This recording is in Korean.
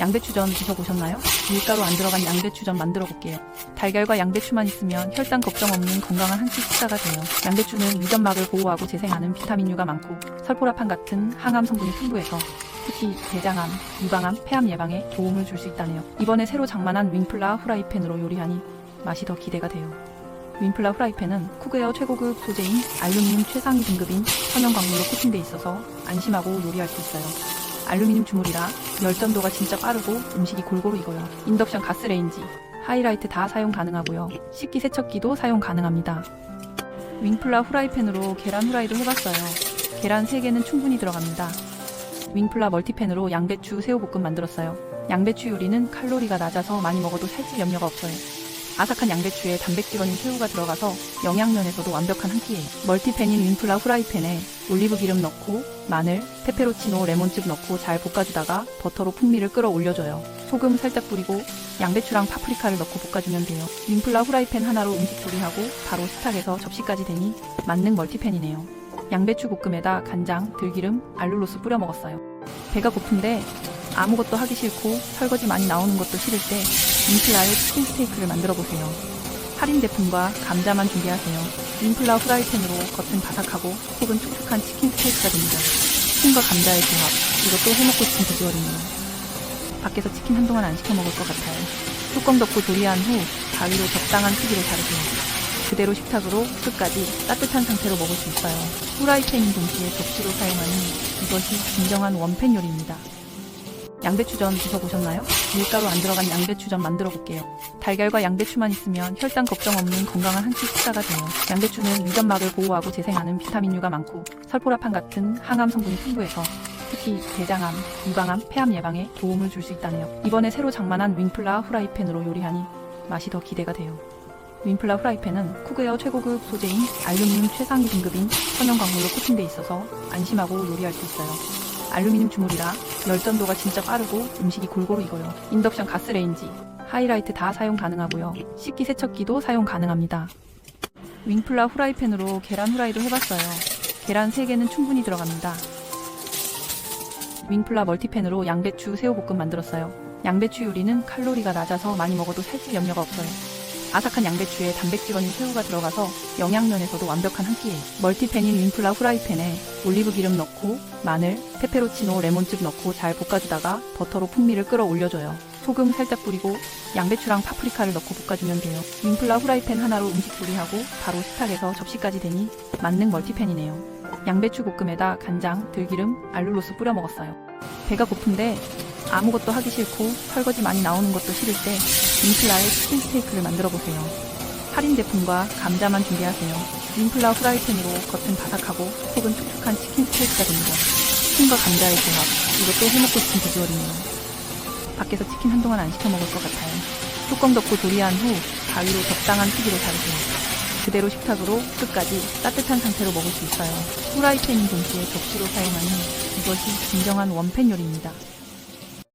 양배추전 드셔보셨나요? 밀가루 안 들어간 양배추전 만들어 볼게요. 달걀과 양배추만 있으면 혈당 걱정 없는 건강한 한끼 식사가 돼요. 양배추는 유전막을 보호하고 재생하는 비타민유가 많고 설포라판 같은 항암 성분이 풍부해서 특히 대장암, 유방암, 폐암 예방에 도움을 줄 수 있다네요. 이번에 새로 장만한 윙플라 후라이팬으로 요리하니 맛이 더 기대가 돼요. 윈플라 후라이팬은 쿠그웨어 최고급 소재인 알루미늄 최상위 등급인 천연 광물로 코팅돼 있어서 안심하고 요리할 수 있어요. 알루미늄 주물이라 열전도가 진짜 빠르고 음식이 골고루 익어요. 인덕션 가스레인지, 하이라이트 다 사용 가능하고요. 식기 세척기도 사용 가능합니다. 윙플라 후라이팬으로 계란 후라이도 해봤어요. 계란 3개는 충분히 들어갑니다. 윙플라 멀티팬으로 양배추 새우볶음 만들었어요. 양배추 요리는 칼로리가 낮아서 많이 먹어도 살찔 염려가 없어요. 아삭한 양배추에 단백질원인 새우가 들어가서 영양면에서도 완벽한 한 끼예요. 멀티팬인 윈플라 후라이팬에 올리브 기름 넣고 마늘, 페페로치노, 레몬즙 넣고 잘 볶아주다가 버터로 풍미를 끌어올려줘요. 소금 살짝 뿌리고 양배추랑 파프리카를 넣고 볶아주면 돼요. 윈플라 후라이팬 하나로 음식 조리하고 바로 식탁에서 접시까지 되니 만능 멀티팬이네요. 양배추 볶음에다 간장, 들기름, 알룰로스 뿌려 먹었어요. 배가 고픈데 아무것도 하기 싫고 설거지 많이 나오는 것도 싫을 때 윈플라의 치킨 스테이크를 만들어 보세요. 할인 제품과 감자만 준비하세요. 윈플라 후라이팬으로 겉은 바삭하고 속은 촉촉한 치킨 스테이크가 됩니다. 치킨과 감자의 조합, 이것도 해먹고 싶은 비주얼이네요. 밖에서 치킨 한동안 안 시켜 먹을 것 같아요. 뚜껑 덮고 조리한 후 가위로 적당한 크기로 자르세요. 그대로 식탁으로 끝까지 따뜻한 상태로 먹을 수 있어요. 후라이팬인 동시에 접시로 사용하니 이것이 진정한 원팬 요리입니다. 양배추전 드셔보셨나요? 밀가루 안 들어간 양배추전 만들어 볼게요. 달걀과 양배추만 있으면 혈당 걱정 없는 건강한 한끼 식사가 돼요. 양배추는 유전막을 보호하고 재생하는 비타민유가 많고 설포라판 같은 항암 성분이 풍부해서 특히 대장암, 유방암, 폐암 예방에 도움을 줄 수 있다네요. 이번에 새로 장만한 윈플라 후라이팬으로 요리하니 맛이 더 기대가 돼요. 윈플라 후라이팬은 쿠그웨어 최고급 소재인 알루미늄 최상위 등급인 천연 광물로 코팅돼 있어서 안심하고 요리할 수 있어요. 알루미늄 주물이라 열전도가 진짜 빠르고 음식이 골고루 익어요. 인덕션 가스레인지, 하이라이트 다 사용 가능하고요. 식기 세척기도 사용 가능합니다. 윙플라 후라이팬으로 계란 후라이도 해봤어요. 계란 3개는 충분히 들어갑니다. 윙플라 멀티팬으로 양배추 새우볶음 만들었어요. 양배추 요리는 칼로리가 낮아서 많이 먹어도 살찔 염려가 없어요. 아삭한 양배추에 단백질원인 새우가 들어가서 영양면에서도 완벽한 한 끼예요. 멀티팬인 윈플라 후라이팬에 올리브 기름 넣고 마늘, 페페로치노, 레몬즙 넣고 잘 볶아주다가 버터로 풍미를 끌어올려줘요. 소금 살짝 뿌리고 양배추랑 파프리카를 넣고 볶아주면 돼요. 윈플라 후라이팬 하나로 음식 조리하고 바로 식탁에서 접시까지 되니 만능 멀티팬이네요. 양배추 볶음에다 간장, 들기름, 알룰로스 뿌려 먹었어요. 배가 고픈데 아무것도 하기 싫고 설거지 많이 나오는 것도 싫을 때 윈플라의 치킨 스테이크를 만들어 보세요. 할인 제품과 감자만 준비하세요. 윈플라 후라이팬으로 겉은 바삭하고 속은 촉촉한 치킨 스테이크가 됩니다. 치킨과 감자의 조합, 이것도 해먹고 싶은 비주얼이네요. 밖에서 치킨 한동안 안 시켜 먹을 것 같아요. 뚜껑 덮고 조리한 후 가위로 적당한 크기로 자르세요. 그대로 식탁으로 끝까지 따뜻한 상태로 먹을 수 있어요. 후라이팬인 동시에 접시로 사용하니 이것이 진정한 원팬 요리입니다.